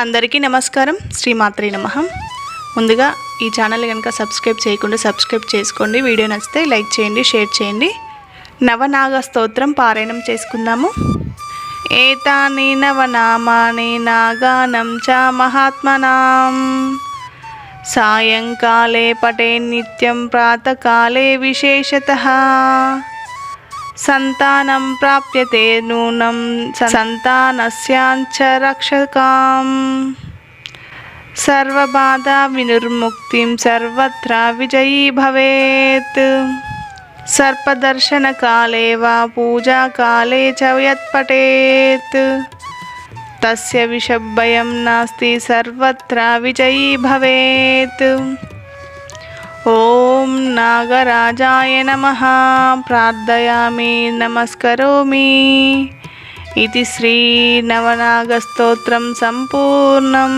అందరికీ నమస్కారం. శ్రీమాత్రి నమ. ముందుగా ఈ ఛానల్ కనుక సబ్స్క్రైబ్ చేయకుండా సబ్స్క్రైబ్ చేసుకోండి. వీడియో నచ్చితే లైక్ చేయండి షేర్ చేయండి. నవనాగ స్తోత్రం పారాయణం చేసుకుందాము. ఏతాని నవనామాని నాగానం చ మహాత్మనాం. సాయంకాలే పటే నిత్యం ప్రాతకాలే విశేషత. సంతానం ప్రాప్యతే నూనం సంతానస్యాంచ రక్షకాం. సర్వబాధ వినిర్ముక్తిం సర్వత్ర విజయీ భవేత్. సర్పదర్శనకాలే వా పూజాకాలే చ యత్పఠేత్ తస్య విషభయం నాస్తి సర్వత్ర విజయీ భవేత్. ఓం నాగరాజాయ నమ. ప్రార్థయామి నమస్కరోమి. ఇది శ్రీ నవనాగస్తోత్రం సంపూర్ణం.